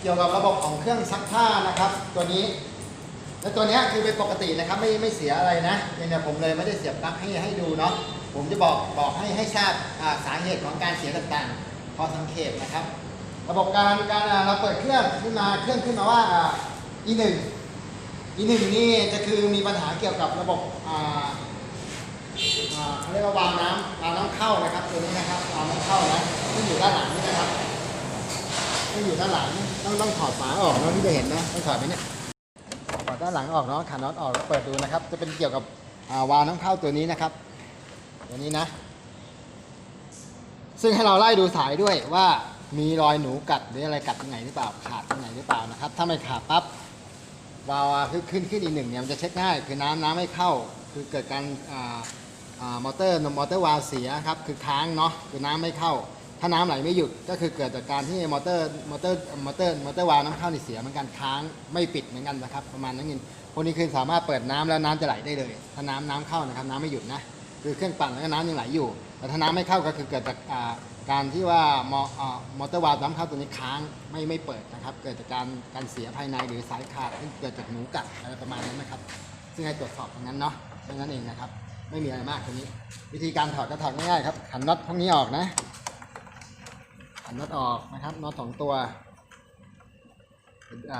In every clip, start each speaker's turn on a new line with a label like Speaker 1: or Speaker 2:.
Speaker 1: เกี่ยวกับระบบของเครื่องซักผ้านะครับ ตัวนี้ และตัวนี้คือเป็นปกตินะครับไม่ไม่เสียอะไรนะเนี่ยผมเลยไม่ได้เสียบปลั๊กให้ให้ดูเนาะผมจะบอกบอกให้ให้ทราบสาเหตุของการเสียต่างๆ พอสังเกตนะครับ ระบบการการเราเปิดเครื่องขึ้นมาเครื่องขึ้นมาว่าอ่า e 1 e 1นี่จะคือมีปัญหาเกี่ยวกับระบบอ่าอ่าเขาเรียกว่าวาล์วน้ำวาล์วน้ำเข้านะครับตัวนี้นะครับวาล์วน้ำเข้านะที่อยู่ด้านหลังนี่นะครับที่อยู่ด้านหลัง ต้องต้องถอดฝาออกเนาะที่จะเห็นนะต้องถอดไหมเนี่ยถอดด้านหลังออกเนาะขันน็อตออกแล้วเปิดดูนะครับ จะเป็นเกี่ยวกับาวาล์วน้ำเข้าตัวนี้นะครับ ตัวนี้นะ ซึ่งให้เราไล่ดูสายด้วยว่ามีรอยหนูกัดหรืออะไรกัดตรงไหนหรือเปล่าขาดตรงไหนหรือเปล่านะครับ ถ้าไม่ขาดปั๊บวาล์วขึ้นขึ้นขึ้นอีกหนึ่งเนี่ยมันจะเช็คง่ายคือน้ำน้ำไม่เข้า คือเกิดการมอเตอร์มอเตอร์วาล์วเสียครับคือค้างเนาะคือน้ำไม่เข้า ถ้าน้ำไหลไม่หยุดก็คือเกิดจากการที่มอเตอร์มอเตอร์มอเตอร์มอเตอร์วาล์วน้ำเข้านี่เสียเหมือนกันค้างไม่ปิดเหมือนกันนะครับประมาณนั้นเองพวกนี้คือสามารถเปิดน้ำแล้วน้ำจะไหลได้เลย ถ้าน้ำน้ำเข้านะครับน้ำไม่หยุดนะคือเครื่องปั่นแล้วก็น้ำยังไหลอยู่ แต่ถ้าน้ำไม่เข้าก็คือเกิดจากการที่ว่ามอมอเตอร์วาล์วน้ำเข้าตัวนี้ค้างไม่ไม่เปิดนะครับ เกิดจากการการเสียภายในหรือสายขาดที่เกิดจากหนูกัดอะไรประมาณนั้นนะครับ ซึ่งให้ตรวจสอบตรงนั้นเนาะแค่นั้นเองนะครับ ไม่มีอะไรมากตัวนี้ วิธีการถอดก็ถอดง่ายๆครับขันน็อตพวกนี้ออกนะ ขันน็อตออกนะครับน็อตสองตัว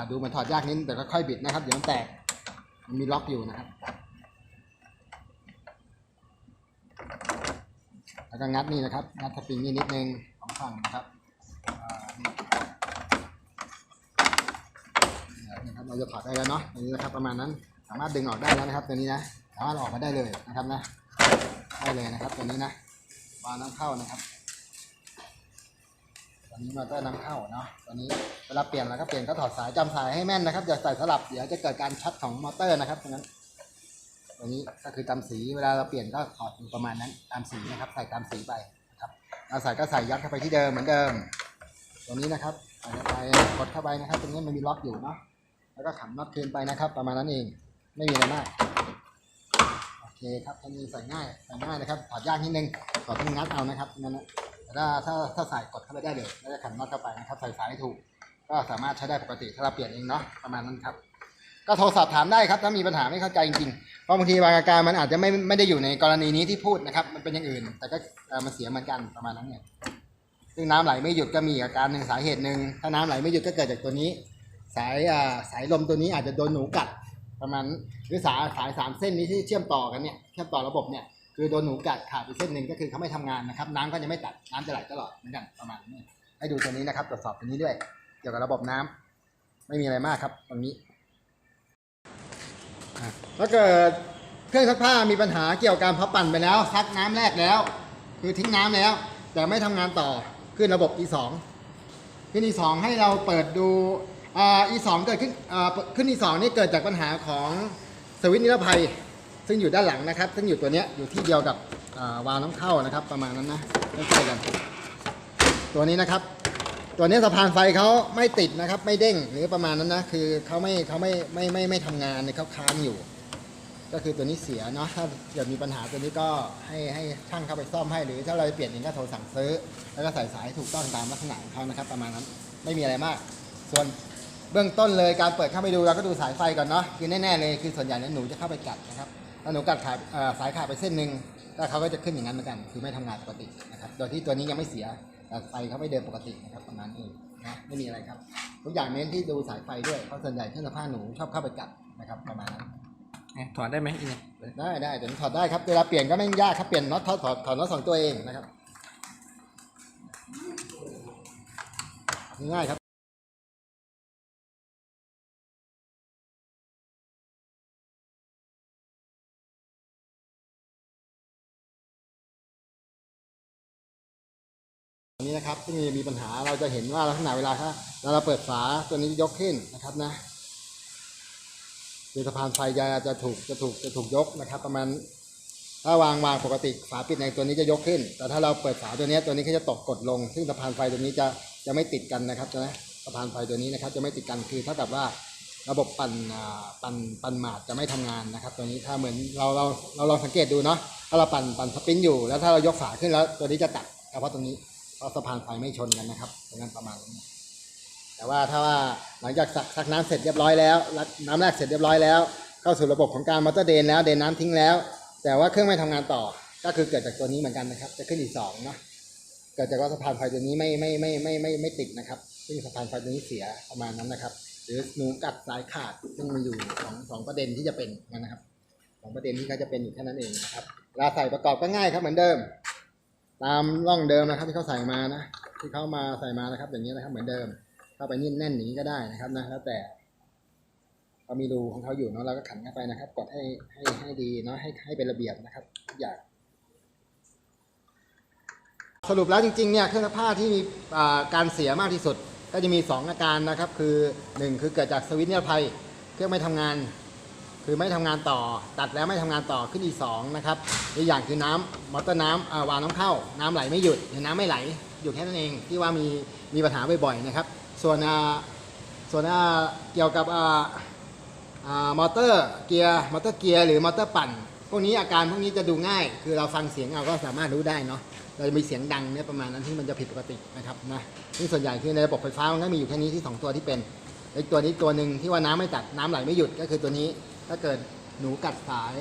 Speaker 1: ดูมันถอดยากนิดแต่ก็ค่อยบิดนะครับ เดี๋ยวมันแตกมันมีล็อกอยู่นะครับ แล้วก็งัดนี่นะครับ งัดสปริงนี่นิดนึงสองฝั่งนะครับนี่นะครับเราจะถอดได้แล้วเนาะตัวนี้นะครับประมาณนั้นสามารถดึงออกได้แล้วนะครับ ตัวนี้นะสามารถออกมาได้เลยนะครับนะได้เลยนะครับตัวนี้นะวาล์วน้ำเข้านะครับ นี้มอเตอร์น้ำเข้าเนาะตัวนี้เวลาเปลี่ยนเราก็เปลี่ยนก็ถอดสายจำสายให้แม่นนะครับอย่าใส่สลับเดี๋ยวจะเกิดการช็อตของมอเตอร์นะครับตรงนั้นตัวนี้ก็คือตามสีเวลาเราเปลี่ยนก็ถอดอยู่ประมาณนั้นตามสีนะครับใส่ตามสีไปนะครับเราใส่ก็ใส่ยัดเข้าไปที่เดิมเหมือนเดิมตรงนี้นะครับใส่เข้าไปกดเข้าไปนะครับ ตรงนี้มันมีล็อกอยู่เนาะแล้วก็ขันน็อตคืนไปนะครับ ประมาณนั้นเองไม่มีอะไรมากโอเคครับแค่นี้ใส่ง่ายใส่ง่ายนะครับถอดยากนิดนึงถอดต้องงัดเอานะครับนั่นนะ แต่ถ้าถ้าถ้าใส่กดเข้าไปได้เลยแล้วก็ขันน็อตเข้าไปนะครับใส่สายให้ถูก ก็สามารถใช้ได้ปกติถ้าเราเปลี่ยนเองเนาะประมาณนั้นครับ ก็โทรสอบถามได้ครับถ้ามีปัญหาไม่เข้าใจจริงๆเพราะบางทีบางอาการมันอาจจะไม่ไม่ได้อยู่ในกรณีนี้ที่พูดนะครับ มันเป็นอย่างอื่น แต่ก็มันเสียเหมือนกันประมาณนั้นเนี่ยซึ่งน้ำไหลไม่หยุดก็มีอาการหนึ่งสาเหตุหนึ่งถ้าน้ำไหลไม่หยุดก็เกิดจากตัวนี้ สายอ่าสายลมตัวนี้อาจจะโดนหนูกัดประมาณหรือสายสายสามเส้นนี้ที่เชื่อมต่อกันเนี่ยเชื่อมต่อระบบเนี่ย คือโดนหนูกัดขาดไปเส้นหนึ่งก็คือเขาไม่ทำงานนะครับ น้ำก็จะไม่ตัดน้ำจะไหลตลอดเหมือนกันประมาณนี้ให้ดูตัวนี้นะครับตรวจสอบตัวนี้ด้วย เกี่ยวกับระบบน้ำไม่มีอะไรมากครับตรงนี้ถ้าเกิดเครื่องซักผ้ามีปัญหาเกี่ยวกับการพับปั่นไปแล้วซักน้ำแรกแล้ว คือทิ้งน้ำแล้ว แต่ไม่ทำงานต่อขึ้นระบบ E2 ขึ้น E2 ให้เราเปิดดูอ่า E2 เกิดขึ้นอ่าขึ้น E2 นี่เกิดจากปัญหาของสวิตช์นิรภัย ซึ่งอยู่ด้านหลังนะครับ ซึ่งอยู่ตัวเนี้ยอยู่ที่เดียวกับวาล์วน้ำเข้านะครับ ประมาณนั้นนะใกล้ๆกัน ตัวนี้นะครับ ตัวนี้สะพานไฟเขาไม่ติดนะครับ ไม่เด้งหรือประมาณนั้นนะคือเขาไม่เขาไม่ไม่ไม่ไม่ทำงานเนี่ยเขาค้างอยู่ ก็คือตัวนี้เสียเนาะถ้าเกิดมีปัญหาตัวนี้ก็ให้ให้ช่างเข้าไปซ่อมให้ หรือถ้าเราจะเปลี่ยนเองก็โทรสั่งซื้อ แล้วก็ใส่สายถูกต้องตามลักษณะของเขานะครับ ประมาณนั้นไม่มีอะไรมาก ส่วนเบื้องต้นเลยการเปิดเข้าไปดูเราก็ดูสายไฟก่อนเนาะคือแน่ๆเลยคือส่วนใหญ่เนี่ยหนูจะเข้าไปกัดนะครับ ถ้าหนูกัดขาดเอ่อสายขาดไปเส้นหนึ่งก็เขาก็จะขึ้นอย่างนั้นเหมือนกัน คือไม่ทำงานปกตินะครับโดยที่ตัวนี้ยังไม่เสียแต่ไฟเขาไม่เดินปกตินะครับประมาณนี้เองนะไม่มีอะไรครับทุกอย่างเน้นที่ดูสายไฟด้วยเพราะส่วนใหญ่เครื่องซักผ้าหนูชอบเข้าไปกัดนะครับประมาณนั้น
Speaker 2: ถอดได้ไหมอีก
Speaker 1: ได้ได้เดี๋ยวถอดได้ครับเวลาเปลี่ยนก็ไม่ยากครับเปลี่ยนน็อตถอดถอดถอดน็อตสองตัวเองนะครับ ง่ายครับ อันนี้นะครับที่มีปัญหาเราจะเห็นว่าลักษณะเวลาถ้าเราเปิดฝาตัวนี้ยกขึ้นนะครับนะคือสะพานไฟจะจะถูกจะถูกจะถูกยกนะครับประมาณถ้าวางวางปกติฝาปิดในตัวนี้จะยกขึ้น แต่ถ้าเราเปิดฝาตัวนี้ตัวนี้ก็จะตกกดลง ซึ่งสะพานไฟตัวนี้จะจะไม่ติดกันนะครับนะสะพานไฟตัวนี้นะครับจะไม่ติดกันคือเท่ากับว่าระบบปั่นอ่าปั่นปั่นหมาดจะไม่ทำงานนะครับ ตัวนี้ถ้าเหมือนเราเราเราลองสังเกตดูเนาะถ้าเราปั่นปั่นสปริงอยู่แล้วถ้าเรายกฝาขึ้นแล้วตัวนี้จะตัดเฉพาะตรงนี้ เพราะสะพานไฟไม่ชนกันนะครับงนั้นประมาณนี้แต่ว่าถ้าว่าหลังจากซักซักน้ำเสร็จเรียบร้อยแล้วน้ำแรกเสร็จเรียบร้อยแล้ว เข้าสู่ระบบของการมอเตอร์เดนแล้วเดนน้ำทิ้งแล้ว แต่ว่าเครื่องไม่ทำงานต่อก็คือเกิดจากตัวนี้เหมือนกันนะครับ จะขึ้นอีกสองเนาะเกิดจากว่าสะพานไฟตัวนี้ไม่ไม่ไม่ไม่ไม่ไม่ติดนะครับซึ่งสะพานไฟตัวนี้เสียประมาณนั้นนะครับ หรือหนูกัดสายขาดซึ่งมันอยู่สองสองประเด็นที่จะเป็นนะครับสองประเด็นที่เขาจะเป็นอยู่แค่นั้นเองนะครับลาใส่ประกอบก็ง่ายครับเหมือนเดิม ตามร่องเดิมนะครับที่เขาใส่มานะที่เขามาใส่มานะครับ อย่างนี้นะครับ เหมือนเดิมเข้าไปนิ่มแน่นอย่างนี้ก็ได้นะครับนะแล้วแต่เขามีรูของเขาอยู่เนาะเราก็ขันเข้าไปนะครับ กดให้ให้ให้ดีเนาะให้ให้เป็นระเบียบนะครับทุกอย่างสรุปแล้วจริงๆเนี่ยเครื่องซักผ้าที่มีการเสียมากที่สุด ก็จะมี 2 อาการนะครับ คือ 1 คือเกิดจากสวิตช์นิรภัยเครื่องไม่ทำงาน คือไม่ทำงานต่อ ตัดแล้วไม่ทำงานต่อขึ้นอีกสองนะครับอีกอย่างคือน้ำมอเตอร์น้ำอ่าวาล์วน้ำเข้า น้ำไหลไม่หยุดหรือน้ำไม่ไหลอยู่แค่นั้นเองที่ว่ามีมีปัญหาบ่อยๆนะครับ ส่วนส่วนเกี่ยวกับมอเตอร์เกียร์มอเตอร์เกียร์หรือมอเตอร์ปั่น พวกนี้อาการพวกนี้จะดูง่าย คือเราฟังเสียงเอาก็สามารถรู้ได้เนาะเราจะมีเสียงดังเนี่ยประมาณนั้นที่มันจะผิดปกตินะครับนะซึ่งส่วนใหญ่คือในระบบไฟฟ้ามันก็มีอยู่แค่นี้ที่ 2 ตัวที่เป็นอีกตัวนี้ตัวหนึ่งที่ว่าน้ำไม่ตัดน้ำไหลไม่หยุดก็คือตัวนี้ ถ้าเกิดหนูกัดสาย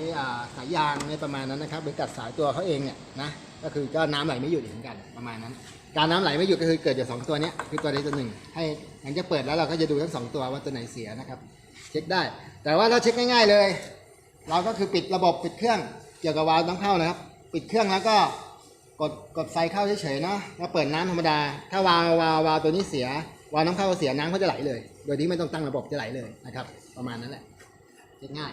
Speaker 1: สายยางในประมาณนั้นนะครับ หรือกัดสายตัวเขาเองเนี่ยนะก็คือก็น้ำไหลไม่หยุดเหมือนกันประมาณนั้น การน้ำไหลไม่หยุดก็คือเกิดจากสองตัวนี้คือตัวใดตัวหนึ่ง ให้หลังจากเปิดแล้วเราก็จะดูทั้งสองตัวว่าตัวไหนเสียนะครับ เช็คได้ แต่ว่าถ้าเช็คง่ายๆเลย เราก็คือปิดระบบปิดเครื่องเกี่ยวกับวาล์วน้ำเข้านะครับ ปิดเครื่องแล้วก็กดกดไฟเข้าเฉยๆเนาะแล้วเปิดน้ำธรรมดา ถ้าวาล์ววาล์ววาล์วตัวนี้เสียวาล์วน้ำเข้าเสียน้ำเขาจะไหลเลย โดยที่ไม่ต้องตั้งระบบจะไหลเลยนะครับ ประมาณนั้นแหละ เช็คง่าย